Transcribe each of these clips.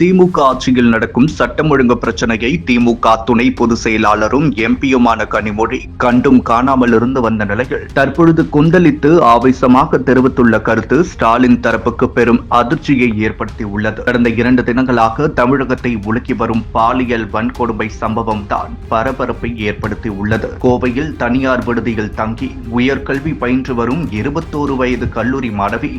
திமுக ஆட்சியில் நடக்கும் சட்டம் ஒழுங்கு பிரச்சனையை திமுக துணை பொதுச் செயலாளரும் எம்பியுமான கனிமொழி கண்டும் காணாமல் இருந்து வந்த நிலையில் தற்பொழுது குந்தளித்து ஆவேசமாக தெரிவித்துள்ள கருத்து ஸ்டாலின் தரப்புக்கு பெரும் அதிர்ச்சியை ஏற்படுத்தி உள்ளது கடந்த இரண்டு தினங்களாக தமிழகத்தை உலுக்கி வரும் பாலியல் வன்கொடுமை சம்பவம் தான் பரபரப்பை ஏற்படுத்தி உள்ளது கோவையில் தனியார் விடுதியில் தங்கி உயர்கல்வி பயின்று வரும் இருபத்தோரு வயது கல்லூரி மாணவி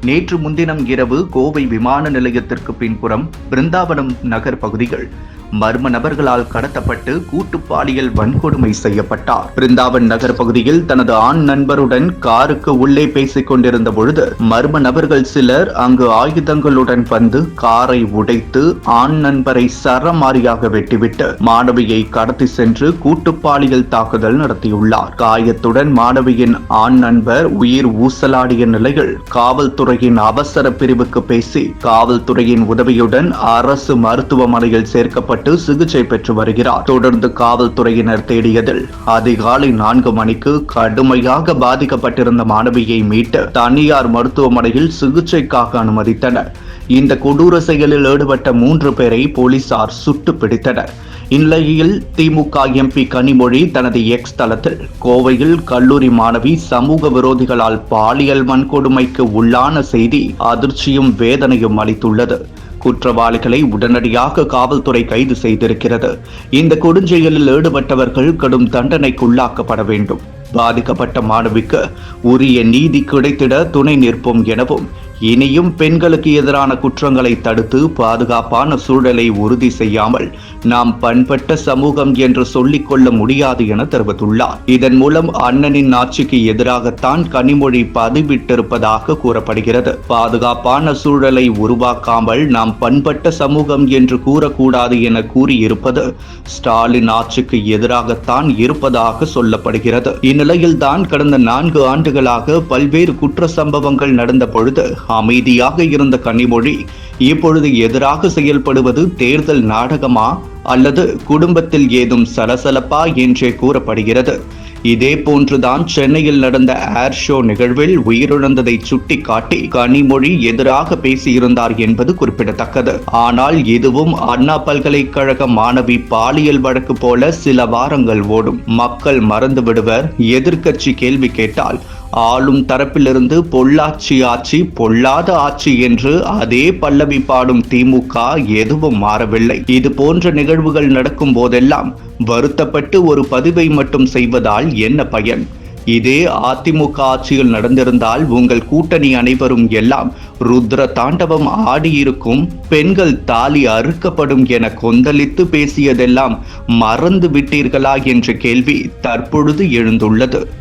நேற்று முன்தினம் இரவு கோவை விமான நிலையத்திற்கு பின்புறம் பிருந்தாவனம் நகர் பகுதிகள். மர்ம நபர்களால் கடத்தப்பட்டு கூட்டு பாலியல் வன்கொடுமை செய்யப்பட்டார். பிருந்தாவன் நகர் பகுதியில் தனது ஆண் நண்பருடன் காருக்கு உள்ளே பேசிக் கொண்டிருந்த பொழுது மர்ம நபர்கள் சிலர் அங்கு ஆயுதங்களுடன் வந்து காரை உடைத்து ஆண் நண்பரை சரமாரியாக வெட்டிவிட்டு மாணவியை கடத்தி சென்று கூட்டு பாலியல் தாக்குதல் நடத்தியுள்ளார். காயத்துடன் மாணவியின் ஆண் நண்பர் உயிர் ஊசலாடிய நிலையில் காவல்துறையின் அவசர பிரிவுக்கு பேசி காவல்துறையின் உதவியுடன் அரசு மருத்துவமனையில் சேர்க்கப்பட்டு சிகிச்சை பெற்று வருகிறார். தொடர்ந்து காவல்துறையினர் தேடியதில் அதிகாலை நான்கு மணிக்கு கடுமையாக பாதிக்கப்பட்டிருந்த மாணவியை மீட்டு தனியார் மருத்துவமனையில் சிகிச்சைக்காக அனுமதித்தனர். இந்த கொடூர செயலில் ஈடுபட்ட மூன்று பேரை போலீசார் சுட்டு பிடித்தனர் இந்நிலையில் திமுக எம்பி கனிமொழி தனது எக்ஸ் தளத்தில் கோவையில் கல்லூரி மாணவி சமூக விரோதிகளால் பாலியல் வன்கொடுமைக்கு உள்ளான செய்தி அதிர்ச்சியும் வேதனையும் அளித்துள்ளது. குற்றவாளிகளை உடனடியாக காவல்துறை கைது செய்திருக்கிறது. இந்த கொடுஞ்செயலில் ஈடுபட்டவர்கள் கடும் தண்டனைக்குள்ளாக்கப்பட வேண்டும். பாதிக்கப்பட்ட மாணவிக்கு உரிய நீதி கிடைத்திட துணை நிற்போம் எனவும் இனியும் பெண்களுக்கு எதிரான குற்றங்களை தடுத்து பாதுகாப்பான சூழலை உறுதி செய்யாமல் நாம் பண்பட்ட சமூகம் என்று சொல்லிக் கொள்ள முடியாது என தெரிவித்துள்ளார். இதன் மூலம் அண்ணனின் ஆட்சிக்கு எதிராகத்தான் கனிமொழி பதிவிட்டிருப்பதாக கூறப்படுகிறது. பாதுகாப்பான சூழலை உருவாக்காமல் நாம் பண்பட்ட சமூகம் என்று கூறக்கூடாது என கூறியிருப்பது ஸ்டாலின் ஆட்சிக்கு எதிராகத்தான் இருப்பதாக சொல்லப்படுகிறது. இந்நிலையில் தான் கடந்த நான்கு ஆண்டுகளாக பல்வேறு குற்ற சம்பவங்கள் நடந்த பொழுது அமைதியாக இருந்த கனிமொழி இப்பொழுது எதிராக செயல்படுவது தேர்தல் நாடகமா அல்லது குடும்பத்தில் ஏதும் சலசலப்பா என்றே கூறப்படுகிறது. இதே போன்றுதான் சென்னையில் நடந்த ஏர் ஷோ நிகழ்வில் உயிரிழந்ததை சுட்டிக்காட்டி கனிமொழி எதிராக பேசியிருந்தார் என்பது குறிப்பிடத்தக்கது. ஆனால் இதுவும் அண்ணா பல்கலைக்கழக மாணவி பாலியல் வழக்கு போல சில வாரங்கள் ஓடும். மக்கள் மறந்து விடுவர் எதிர்க்கட்சி கேள்வி கேட்டால் ஆளும் தரப்பிலிருந்து பொள்ளாச்சி ஆட்சி பொல்லாத ஆட்சி என்று அதே பல்லவி பாடும் திமுக எதுவும் மாறவில்லை. இது போன்ற நிகழ்வுகள் நடக்கும் போதெல்லாம் வருத்தப்பட்டு ஒரு பதிவை மட்டும் செய்வதால் என்ன பயன்? இதே அதிமுக ஆட்சியில் நடந்திருந்தால் உங்கள் கூட்டணி அனைவரும் எல்லாம் ருத்ர தாண்டவம் ஆடியிருக்கும் பெண்கள் தாலி அறுக்கப்படும் என கொந்தளித்து பேசியதெல்லாம் மறந்து விட்டீர்களா என்ற கேள்வி தற்பொழுது எழுந்துள்ளது.